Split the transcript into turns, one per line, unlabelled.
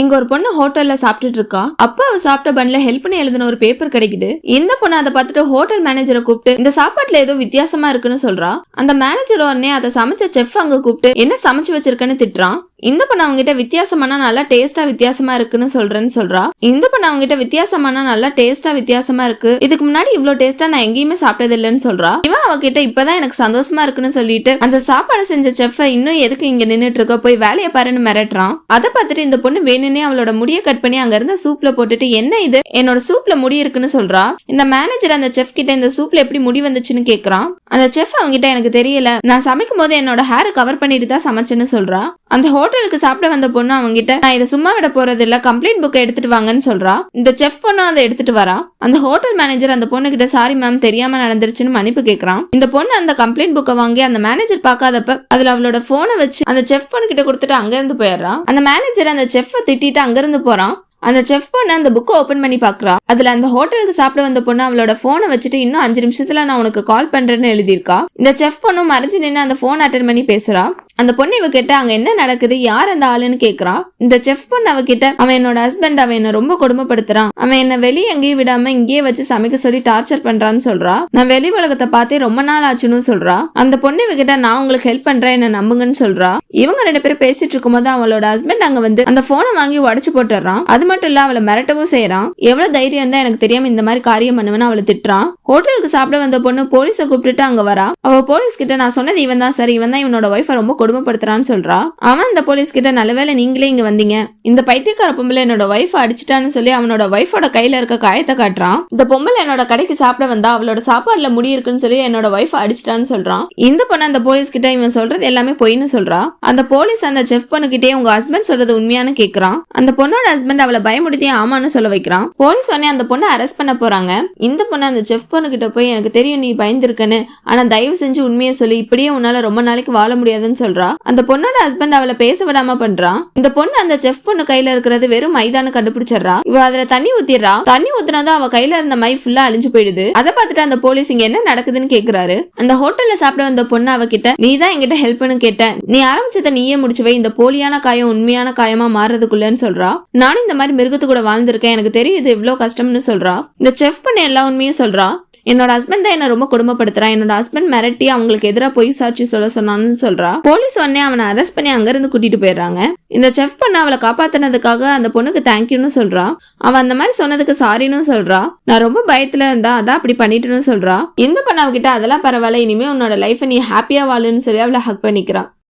இங்க ஒரு பொண்ணு ஹோட்டல்ல சாப்பிட்டுட்டு இருக்கா. அப்ப அவ சாப்பிட்ட பண்ணல ஹெல்ப் பண்ணி எழுதின ஒரு பேப்பர் கிடைக்குது. இந்த பொண்ணு அதை பார்த்துட்டு ஹோட்டல் மேனேஜரை கூப்பிட்டு இந்த சாப்பாட்டுல ஏதோ வித்தியாசமா இருக்குன்னு சொல்றா. அந்த மேனேஜர் உடனே அதை சமைச்ச செஃப் அங்க கூப்பிட்டு என்ன சமைச்சு வச்சிருக்கேன்னு திட்டுறான்? இந்த பண்ண அவங்ககிட்ட வித்தியாசமான நல்லா டேஸ்டா வித்தியாசமா இருக்குன்னு சொல்றேன்னு சொல்றா. இந்த பண்ண அவங்ககிட்ட வித்தியாசமான நல்லா டேஸ்டா வித்தியாசமா இருக்கு. இதுக்கு முன்னாடி இவ்வளவு டேஸ்டா நான் எங்கேயுமே சாப்பிட்டது இல்லைன்னு சொல்றா. இவன் அவகிட்ட இப்பதான் எனக்கு சந்தோஷமா இருக்குன்னு சொல்லிட்டு அந்த சாப்பாடு செஞ்ச செஃப் இன்னும் எதுக்கு இங்க நின்னுட்டு இருக்க? போய் வேலையை பாருன்னு மிரட்டுறான். அதை பார்த்துட்டு இந்த பொண்ணு வேணும்னே அவளோட முடிய கட் பண்ணி அங்க இருந்த சூப்ல போட்டுட்டு என்ன இது? என்னோட சூப்ல முடி இருக்குன்னு சொல்றா. இந்த மேனேஜர் அந்த செஃப் கிட்ட இந்த சூப்ல எப்படி முடி வந்துச்சுன்னு கேக்குறான். அந்த செஃப் அவங்கிட்ட எனக்கு தெரியல. நான் சமைக்கும் போது என்னோட ஹேரை கவர் பண்ணிட்டு தான் சமைச்சேன்னு சொல்றா. அந்த ஹோட்டலுக்கு சாப்பிட வந்த பொண்ணு அவங்கிட்ட நான் இதை சும்மா விட போறது இல்ல கம்ப்ளைண்ட் புக்கை எடுத்துட்டு வாங்கன்னு சொல்றா. இந்த செஃப் பொண்ணும் அதை எடுத்துட்டு வரா. அந்த ஹோட்டல் மேனேஜர் அந்த பொண்ணு கிட்ட சாரி மேம் தெரியாம நடந்துருச்சுன்னு மன்னிப்பு கேக்குறான். இந்த பொண்ணு அந்த கம்ப்ளைண்ட் புக்கை வாங்கி அந்த மேனேஜர் பார்க்காதப்ப அதுல அவளோட போனை வச்சு அந்த செஃப் பொண்ணு கிட்ட கொடுத்துட்டு அங்க இருந்து போயிடுறா. அந்த மேனேஜர் அந்த செஃப்பை திட்டிட்டு அங்க இருந்து போறான். அந்த செஃப் பொண்ணு அந்த புக்கை ஓப்பன் பண்ணி பாக்குறா. அதுல அந்த ஹோட்டலுக்கு சாப்பிட வந்த பொண்ணு அவளோட போனை வச்சுட்டு இன்னும் அஞ்சு நிமிஷத்துல நான் உனக்கு கால் பண்றேன்னு எழுதியிருக்கா. இந்த செஃப் பொண்ணும் மறைஞ்சு நின்று அந்த போன் அட்டன் பண்ணி பேசுறா. அந்த பொண்ணு இவ கிட்ட அங்க என்ன நடக்குது? யார் அந்த ஆளுன்னு கேக்குறா? இந்த செஃப் பொண்ணு அவகிட்ட அவன் என்னோட ஹஸ்பண்ட் அவன் என்ன ரொம்ப கொடுமைப்படுத்துறான். அவன் என்ன வெளியே எங்கேயும் விடாம இங்கேயே வச்சு சமைக்க சொல்லி டார்ச்சர் பண்றான்னு சொல்றா. நான் வெளி உலகத்தை பார்த்தே ரொம்ப நாள் ஆச்சுன்னு சொல்றா. அந்த பொண்ணு இவகிட்ட நான் உங்களுக்கு ஹெல்ப் பண்றேன் என்ன நம்புங்கன்னு சொல்றா. இவங்க ரெண்டு பேரும் பேசிட்டு இருக்கும்போது அவளோட ஹஸ்பண்ட் அங்க வந்து அந்த போனை வாங்கி உடச்சு போட்டுறான் அது மட்டும் இல்ல அவளை மிரட்டவும் செய்யறான் எவ்வளவு தைரியம் இருந்தா எனக்கு தெரியாம இந்த மாதிரி காரியம் பண்ணுவேன்னு அவளை திட்டுறான். ஹோட்டலுக்கு சாப்பிட வந்த பொண்ணு போலீஸை கூப்பிட்டுட்டு அங்க வரா. அவ போலீஸ் கிட்ட நான் சொன்னது இவன் தான் சார் இவன் தான் இவனோட ஒய்ஃபை ரொம்ப கொடுமைப்படுத்துறான்னு சொல்றா. அவன் அந்த போலீஸ் கிட்ட நல்லவேளை நீங்களே இங்க வந்தீங்க. இந்த பைத்தியக்கார பொம்பளை என்னோட ஒய்ஃப் அடிச்சிட்டான்னு சொல்லி அவனோட ஒய்ஃபோட கையில இருக்க காயத்தை காட்டுறான். இந்த பொம்பளை என்னோட கடைக்கு சாப்பிட வந்தா அவளோட சாப்பாடுல முடி இருக்குன்னு சொல்லி என்னோட ஒய்ஃப் அடிச்சிட்டான்னு சொல்றான். இந்த பொண்ணு அந்த போலீஸ் கிட்ட இவன் சொல்றது எல்லாமே பொய்ன்னு சொல்றா. அந்த போலீஸ் அந்த செஃப் பண்ணுகிட்டே உங்க ஹஸ்பண்ட் சொல்றது உண்மையானு கேக்குறான். அந்த பொண்ணோட ஹஸ்பண்ட் அவளை பயமுடுத்தி ஆமான்னு சொல்ல வைக்கிறான். போலீஸ் உடனே அந்த பொண்ணை அரெஸ்ட் பண்ண போறாங்க. இந்த பொண்ணு அந்த செஃப் பொண்ணு கிட்ட போய் எனக்கு தெரியும் நீ பயந்துருக்கன்னு. ஆனா தயவு செஞ்சு உண்மையை சொல்லி. இப்படியே உன்னால ரொம்ப நாளைக்கு வாழ முடியாதுன்னு சொல்றா. அந்த பொண்ணோட ஹஸ்பண்ட் அவளை பேச விடாம பண்றான் இந்த பொண்ணு அந்த செஃப் பொண்ணு கையில இருக்கிறது வெறும் மைதானு கண்டுபிடிச்சிடுறா. இவ அதுல தண்ணி ஊத்திடுறா. தண்ணி ஊத்துனதும் அவ கையில இருந்த மை ஃபுல்லா அழிஞ்சு போயிடுது. அதை பார்த்துட்டு அந்த போலீஸ் இங்க என்ன நடக்குதுன்னு கேக்குறாரு. அந்த ஹோட்டல்ல சாப்பிட வந்த பொண்ணு அவகிட்ட நீ தான் என்கிட்ட ஹெல்ப் பண்ணு கேட்ட. நீ ஆரம்பிச்சத நீயே முடிச்சு வை. இந்த போலியான காயம் உண்மையான காயமா மாறுறதுக்குள்ளன்னு சொல்றா. நானும் இந்த மாதிரி மிருகத்து கூட வாழ்ந்திருக்கேன். எனக்கு தெரியும் இது இவ்வளவு கஷ்டம்னு சொல்றா. இந்த செஃப் பண்ண எல்லா உண்மையும் சொல்றா. என்னோட ஹஸ்பண்ட் தான் என்ன ரொம்ப கொடுமைப்படுத்துறான் என்னோட ஹஸ்பண்ட் மிரட்டி அவங்களுக்கு எதிராக பொய் சாட்சி சொல்ல சொன்னான்னு சொல்றா. போலீஸ் உடனே அவனை அரெஸ்ட் பண்ணி அங்கேருந்து கூட்டிகிட்டு போயிடுறாங்க. இந்த செஃப் பண்ண அவளை காப்பாத்தினதுக்காக அந்த பொண்ணுக்கு தேங்க்யூன்னு சொல்றா. அவன் அந்த மாதிரி சொன்னதுக்கு சாரின்னு சொல்றா. நான் ரொம்ப பயத்துல இருந்தா அதான் அப்படி பண்ணிட்டுன்னு சொல்றா. இந்த பண்ண அவகிட்ட அதெல்லாம் பரவாயில்ல இனிமே உன்னோட லைஃப்பை நீ ஹாப்பியா வாழுன்னு சொல்லி அவளை ஹக் பண்ணிக்கிறான்